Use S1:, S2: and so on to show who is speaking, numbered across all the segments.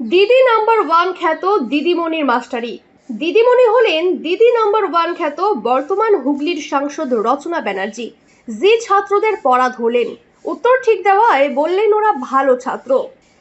S1: দিদি number one খ্যাত দিদিমণির মাস্টারি। দিদিমণি হলেন দিদি নাম্বার ওয়ান খ্যাত বর্তমান হুগলির সাংসদ রচনা ব্যানার্জি। যে ছাত্রদের পড়া ধরলেন। উত্তর ঠিক দেওয়ায় বললেন ওরা ভালো ছাত্র।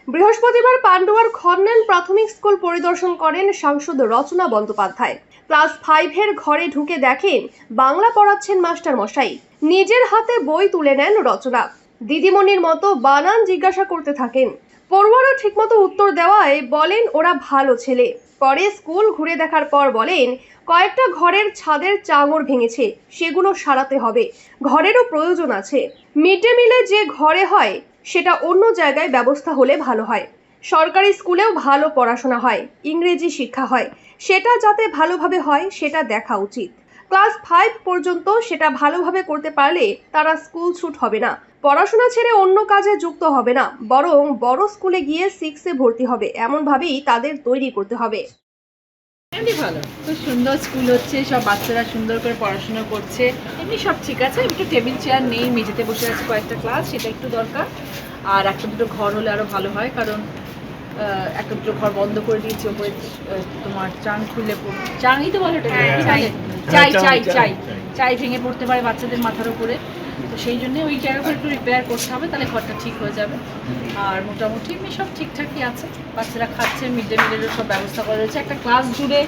S1: বৃহস্পতিবার পান্ডুয়ার খন্নান প্রাথমিক স্কুল পরিদর্শন করেন সাংসদ রচনা বন্দ্যোপাধ্যায়। ক্লাস ফাইভের ঘরে ঢুকে দেখেন বাংলা পড়াচ্ছেন মাস্টার মশাই নিজের হাতে বই তুলে নেন রচনা। দিদিমণির মতো বানান জিজ্ঞাসা করতে থাকেন। পড়ুয়ারা ঠিকমতো উত্তর দেওয়ায় বলেন ওরা ভালো ছেলে। পরে স্কুল ঘুরে দেখার পর বলেন, কয়েকটা ঘরের ছাদের চাঙড় ভেঙেছে, সেগুলো সারাতে হবে। ঘরেরও প্রয়োজন আছে। মিড ডে মিলে যে ঘরে হয়, সেটা অন্য জায়গায় ব্যবস্থা হলে ভালো হয়। সরকারি স্কুলেও ভালো পড়াশোনা হয়, ইংরেজি শিক্ষা হয়। সেটা যাতে ভালোভাবে হয়, সেটা দেখা উচিত। ক্লাস ফাইভ পর্যন্ত সেটা ভালোভাবে করতে পারলে তারা স্কুল ছুট হবে না। পড়াশোনা ছেড়ে অন্য কাজে যুক্ত হবে না বরং বড় স্কুলে গিয়ে সিক্সে ভর্তি হবে এমনভাবেই তাদের তৈরি করতে হবে।
S2: এমনি ভালো। খুব সুন্দর স্কুল হচ্ছে সব বাচ্চারা সুন্দর করে পড়াশোনা করছে। এমনি সব ঠিক আছে একটু টেবিল চেয়ার নেই মেঝেতে বসে আছে কয়েকটা ক্লাস সেটা একটু দরকার। আর একটা দুটো ঘর হলে আরও ভালো হয় কারণ একটা দুটো ঘর বন্ধ করে দিয়েছি ওপরে তোমার চাং খুলে পড় চাঙই তো বলে? চাই চাই চাই চাই ভেঙে পড়তে পারে বাচ্চাদের মাথার উপরে। তো সেই জন্য ওই জায়গাটা একটু রিপেয়ার করতে হবে তাহলে ঘরটা ঠিক হয়ে যাবে। আর মোটামুটি এমনি সব ঠিকঠাকই আছে। বাচ্চারা খাচ্ছে মিড ডে মিলেরও সব ব্যবস্থা করা রয়েছে। একটা ক্লাস জুড়ে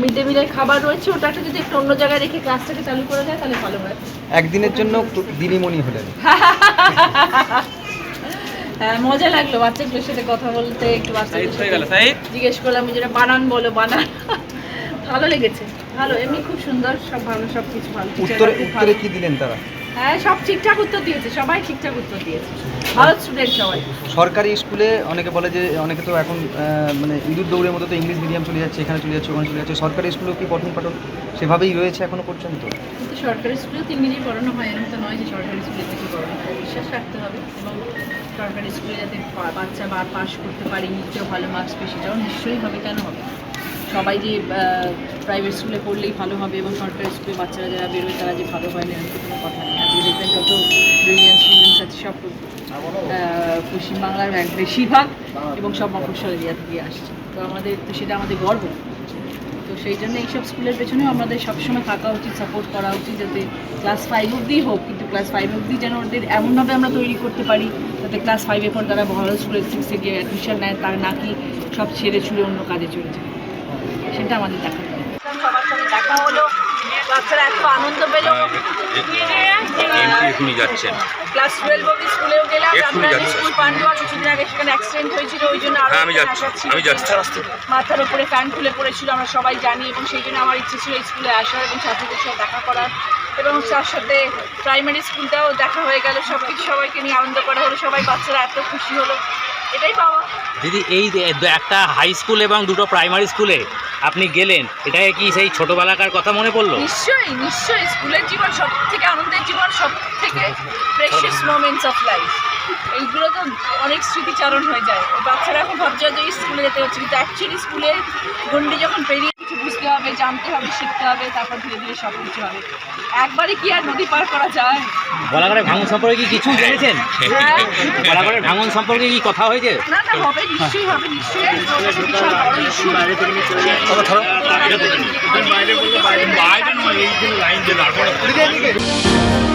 S2: মিড ডে মিলের খাবার রয়েছে। ওটাকে যদি একটু অন্য জায়গায় রেখে ক্লাসটাকে চালু করা যায় তাহলে ভালো হয়।
S3: একদিনের জন্য দিদিমণি হলেন।
S2: হ্যাঁ মজা লাগল বাচ্চাগুলোর সাথে কথা বলতে একটু বাচ্চাদের জিজ্ঞেস করলাম যেটা বানান বলো বানান। ভালো লেগেছে। ভালো এমনি খুব সুন্দর সব ভালো সব কিছু ভালো।
S3: উত্তরে উত্তরে কি দিলেন তারা?
S2: হ্যাঁ সব ঠিকঠাক উত্তর দিয়েছে সবাই ঠিকঠাক উত্তর দিয়েছে। ভালো স্টুডেন্ট সবাই।
S3: সরকারি স্কুলে অনেকে বলে যে অনেকে তো এখন মানে ইঁদুর দৌড়ের মতো তো ইংলিশ মিডিয়াম চলে যাচ্ছে এখানে চলে যাচ্ছে ওখানে চলে যাচ্ছে। সরকারি স্কুলেও কি পঠন পাঠন সেভাবেই রয়েছে এখনও পর্যন্ত?
S2: কিন্তু সরকারি স্কুলেও তো ইংরেজি পড়ানো হয় এরকম তো নয় যে সরকারি স্কুলে কিছু পড়ানো হয়। বিশ্বাস রাখতে হবে এবং সরকারি স্কুলে যাতে বাচ্চা বা পাস করতে পারে ইংরেজিতেও ভালো মার্কস পেয়ে সেটাও নিশ্চয়ই হবে কেন হবে সবাই যে প্রাইভেট স্কুলে পড়লেই ভালো হবে এবং সরকারি স্কুলে বাচ্চারা যারা বেরোয় তারা যে ভালো হয় না, এরকম কোনো কথা নেই। আজকে দেখবেন যত ব্রিলিয়ান স্টুডেন্টস আছে, সব পশ্চিমবাংলার বেশিরভাগ এবং সব মফস্বল এরিয়া থেকে আসছে। তো আমাদের, তো সেটা আমাদের গর্ব। তো সেই জন্য এইসব স্কুলের পেছনেও আমাদের সবসময় থাকা উচিত সাপোর্ট করা উচিত যাতে ক্লাস ফাইভ অবধি হোক, কিন্তু ক্লাস ফাইভ অবধি যেন ওদের এমনভাবে আমরা তৈরি করতে পারি যাতে ক্লাস ফাইভের পর তারা ভালো স্কুলের সিক্সে গিয়ে অ্যাডমিশন নেয়, তার নাকি সব ছেড়ে ছুড়ে অন্য কাজে চলে যায়। সেটা আমাদের দেখা সবার সাথে দেখা হলো। বাচ্চারা এত আনন্দ পেল।
S4: এখনই যাচ্ছেন।
S2: ক্লাস টুয়েলভ স্কুলেও গেলাম। স্কুল পান্ডুয়া কিছুদিন আগে সেখানে অ্যাক্সিডেন্ট হয়েছিল ওই জন্য আরও
S4: হ্যাঁ, আমি যাচ্ছি, আমি যাচ্ছি।
S2: মাথার উপরে ফ্যান খুলে পড়েছিল আমরা সবাই জানি এবং সেই জন্য আমার ইচ্ছে ছিল এই স্কুলে আসার এবং ছাত্রদের সাথে দেখা করার। এবং তার সাথে প্রাইমারি স্কুলটাও দেখা হয়ে গেল। সব কিছু সবাইকে নিয়ে আনন্দ করা হলো। সবাই বাচ্চারা এত খুশি হলো। এটাই পাওয়া।
S4: দিদি এই একটা হাই স্কুল এবং দুটো প্রাইমারি স্কুলে আপনি গেলেন, এটাকে কি সেই ছোটবেলাকার কথা মনে পড়ল?
S2: নিশ্চয়ই নিশ্চয়ই। স্কুলের জীবন সব থেকে আনন্দের জীবন সব থেকে প্রেশিয়াস মোমেন্টস অফ লাইফ এইগুলো তো অনেক স্মৃতিচারণ হয়ে যায়। ওই বাচ্চারা এখন ভাবছে যে স্কুলে যেতে হচ্ছে কিন্তু অ্যাকচুয়ালি স্কুলের গন্ডি যখন পেরিয়ে কিছু বুঝতে হবে জানতে হবে শিখতে হবে তারপর ধীরে ধীরে সব কিছু হবে। একবারে কি আর নদী পার করা যায়?
S4: বলাগড়ের ভাঙন সম্পর্কে কি কিছু জেনেছেন?
S2: হ্যাঁ।
S4: বলাগড়ের ভাঙন সম্পর্কে কি কথা হয়েছে?
S2: না না হবে নিশ্চয়ই হবে নিশ্চয়ই বিশাল বড় ইস্যু
S3: বাইরে বললে বাইরে
S4: বাইরে নয় এই লাইন যে